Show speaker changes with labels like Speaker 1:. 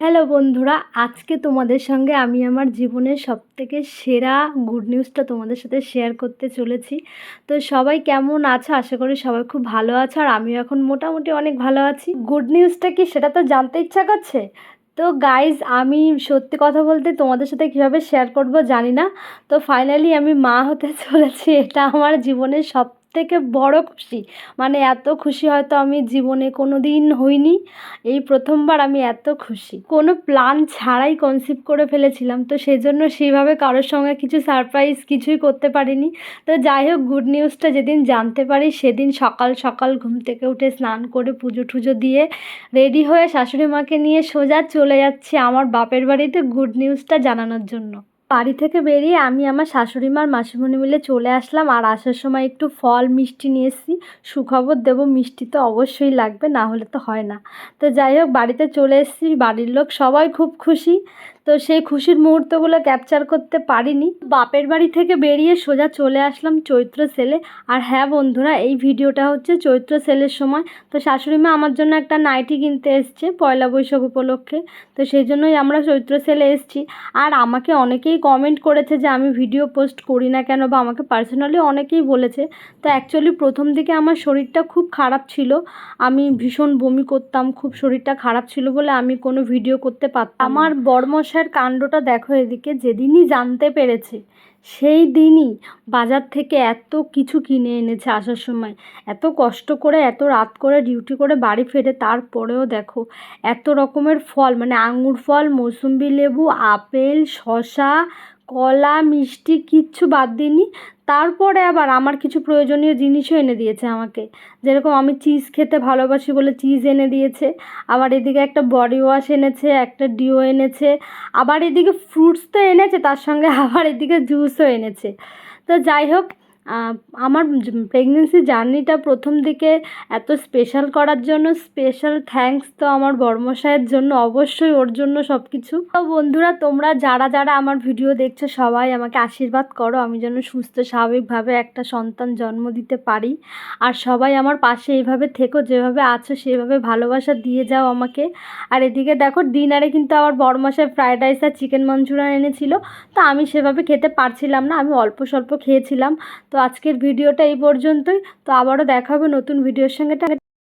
Speaker 1: Hello বন্ধুরা, আজকে তোমাদের সঙ্গে আমি আমার জীবনের সবথেকে সেরা গুড নিউজটা তোমাদের সাথে শেয়ার করতে চলেছি। তো সবাই কেমন আছো? আশা করি সবাই খুব ভালো আছো আর আমিও এখন মোটামুটি অনেক ভালো আছি। গুড নিউজটা কি সেটা তো জানতে ইচ্ছা করছে? তো গাইজ আমি সত্যি কথা বলতে তোমাদের সাথে কীভাবে শেয়ার করব জানি না। তো ফাইনালি আমি মা হতে চলেছি, এটা আমার জীবনের সব থেকে বড় খুশি। মানে এত খুশি হয়তো আমি জীবনে কোনো দিন হইনি। এই প্রথমবার আমি এত খুশি। কোনো প্ল্যান ছাড়াই কনসিভ করে ফেলেছিলাম। তো সেজন্য সেইভাবে কারোর সঙ্গে কিছু সারপ্রাইজ কিছুই করতে পারিনি। তো যাই হোক গুড নিউজটা যেদিন জানতে পারি সেদিন সকাল সকাল ঘুম থেকে উঠে স্নান করে পুজো টুজো দিয়ে রেডি হয়ে শাশুড়ি মাকে নিয়ে সোজা চলে যাচ্ছি আমার বাপের বাড়িতে গুড নিউজটা জানানোর জন্য। বাড়ি থেকে বেরিয়ে আমি আমার শাশুড়ি মার মাসিমণি মিলে চলে আসলাম। আর আসার সময় একটু ফল, মিষ্টি নিয়ে এসেছি। সুখবর দেবো, মিষ্টি তো অবশ্যই লাগবে, না হলে তো হয় না। তো যাই হোক, বাড়িতে চলে এসেছি, বাড়ির লোক সবাই খুব খুশি। তো সেই খুশির মুহূর্তগুলো ক্যাপচার করতে পারিনি। বাপের বাড়ি থেকে বেরিয়ে সোজা চলে আসলাম চৈত্র সেলে। আর হ্যাঁ বন্ধুরা, এই ভিডিওটা হচ্ছে চৈত্র সেলের সময়। তো শাশুড়ি মা আমার জন্য একটা নাইটি কিনতে এসছে, পয়লা বৈশাখ উপলক্ষে। তো সেই জন্যই আমরা চৈত্র সেলে এসছি। আর আমাকে অনেকেই কমেন্ট করেছে যে আমি ভিডিও পোস্ট করি না কেন বা আমাকে পার্সোনালি অনেকেই বলেছে। তো অ্যাকচুয়ালি প্রথম দিকে আমার শরীরটা খুব খারাপ ছিল। আমি ভীষণ বমি করতাম, খুব শরীরটা খারাপ ছিল বলে আমি কোনো ভিডিও করতে পারতাম আমার বর্মশার কাণ্ডটা দেখো এদিকে, যেদিনই জানতে পেরেছে সেই দিনই বাজার থেকে এত কিছু কিনে এনেছে আসার সময়। এত কষ্ট করে, এত রাত করে ডিউটি করে বাড়ি ফেরে তারপরেও দেখো, এত রকমের ফল মানে আঙুর ফল, মৌসুম্বি লেবু, আপেল শশা কলা, মিষ্টি কিচ্ছু বাদ দিইনি। তারপরে আবার আমার কিছু প্রয়োজনীয় জিনিসও এনে দিয়েছে আমাকে। যেরকম আমি চিজ খেতে ভালোবাসি বলে চিজ এনে দিয়েছে। আবার এদিকে একটা বডি ওয়াশ এনেছে, একটা ডিও এনেছে। আবার এদিকে ফ্রুটস তো এনেছে, তার সঙ্গে আবার এদিকে জুসও এনেছে। তো যাই হোক আমার প্রেগনেন্সি জার্নিটা প্রথম দিকে এত স্পেশাল করার জন্য স্পেশাল থ্যাঙ্কস তো আমার বর্মশায়ের জন্য, অবশ্যই ওর জন্য সব কিছু তো বন্ধুরা, তোমরা যারা যারা আমার ভিডিও দেখছ, সবাই আমাকে আশীর্বাদ করো, আমি যেন সুস্থ, স্বাভাবিকভাবে একটা সন্তান জন্ম দিতে পারি। আর সবাই আমার পাশে এইভাবে থেকো, যেভাবে আছো, সেভাবে ভালোবাসা দিয়ে যাও আমাকে। আর এদিকে দেখো ডিনারে কিন্তু আমার বড়মশাই ফ্রায়েড রাইস আর চিকেন মাঞ্চুরিয়ান এনেছিল। তো আমি সেভাবে খেতে পারছিলাম না, আমি অল্প স্বল্প খেয়েছিলাম। তো আজকের ভিডিওটা এই পর্যন্তই। তো আবারও দেখা হবে নতুন ভিডিওর সঙ্গে।